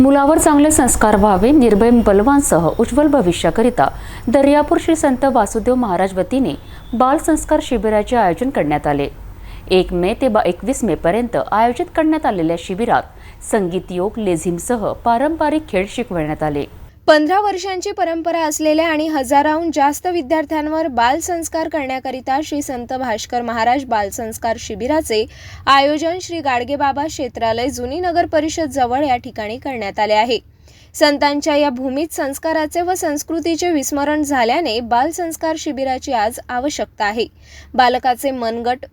मुलावर चांगले संस्कार व्हावे निर्भय बलवांसह उज्ज्वल भविष्याकरिता दर्यापूर श्री संत वासुदेव महाराज वतीने बाल संस्कार शिबिराचे आयोजन करण्यात आले. एक मे ते बा एकवीस मेपर्यंत आयोजित करण्यात आलेल्या शिबिरात संगीत योग लेझिमसह पारंपरिक खेळ शिकवण्यात आले. पंधरा वर्षांची परंपरा असलेल्या आणि हजाराहून जास्त विद्यार्थ्यांवर बालसंस्कार करण्याकरिता श्री संत भास्कर महाराज बालसंस्कार शिबिराचे आयोजन श्री गाडगेबाबा क्षेत्रालय जुनी नगर परिषद जवळ या ठिकाणी करण्यात आले आहे. संतांच्या या भूमीत संस्काराचे व संस्कृतीचे विस्मरण झाल्याने बालसंस्कार शिबिराची आज आवश्यकता आहे. बालकाचे मनगट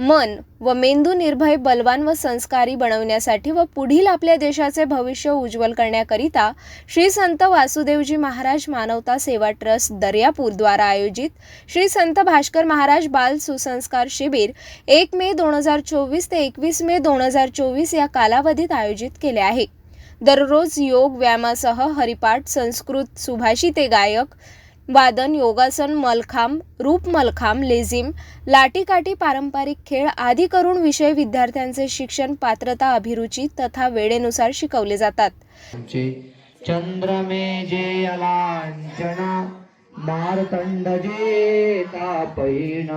मन व मेंदू निर्भय बलवान व संस्कारी बनवण्यासाठी व पुढील आपल्या देशाचे भविष्य उज्ज्वल करण्याकरिता श्री संत वासुदेवजी महाराज मानवता सेवा ट्रस्ट दर्यापूरद्वारा आयोजित श्री संत भास्कर महाराज बाल सुसंस्कार शिबिर एक मे दोन हजार चोवीस ते एकवीस मे दोन हजार चोवीस या कालावधीत आयोजित केले आहे. दररोज योग व्यायामासह हरिपाठ संस्कृत सुभाषिते गायक वादन योगासन मलखांब रूप मलखांब लेझिम लाटीकाठी पारंपरिक खेळ आदी करून विषय विद्यार्थ्यांचे शिक्षण पात्रता अभिरुची तथा वेळेनुसार शिकवले जातात. चंद्रमे जे जे तापैन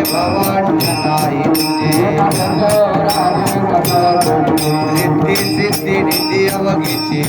हरिची सिद्धी सिद्धी निधी अवघीची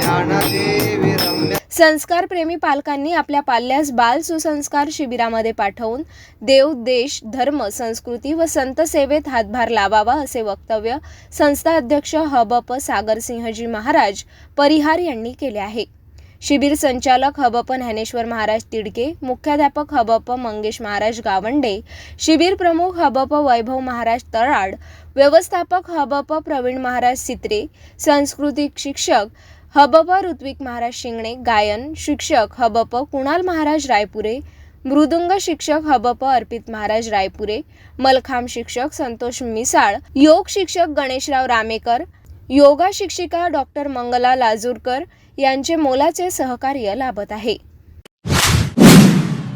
ज्ञानदेवी रम्य संस्कार प्रेमी पालकांनी आपल्या पाल्यास बाल सुसंस्कार शिबिरामध्ये पाठवून देव देश धर्म संस्कृती व संत सेवेत हातभार लावावा असे वक्तव्य संस्था अध्यक्ष हबप सागरसिंहजी महाराज परिहार यांनी केले आहे. शिबिर संचालक हबप ज्ञानेश्वर महाराज तिडके मुख्याध्यापक हबप मंगेश महाराज गावंडे शिबिर प्रमुख हबप वैभव महाराज तळाड व्यवस्थापक हबप प्रवीण महाराज सित्रे सांस्कृतिक शिक्षक हबप ऋत्विक महाराज शिंगणे गायन शिक्षक हबप कुणाल महाराज रायपुरे मृदुंग शिक्षक हबप अर्पित महाराज रायपुरे मलखांब शिक्षक संतोष मिसाळ योग शिक्षक गणेशराव रामेकर योगा शिक्षिका डॉक्टर मंगला लाजूरकर यांचे मोलाचे सहकार्य लाभत आहे.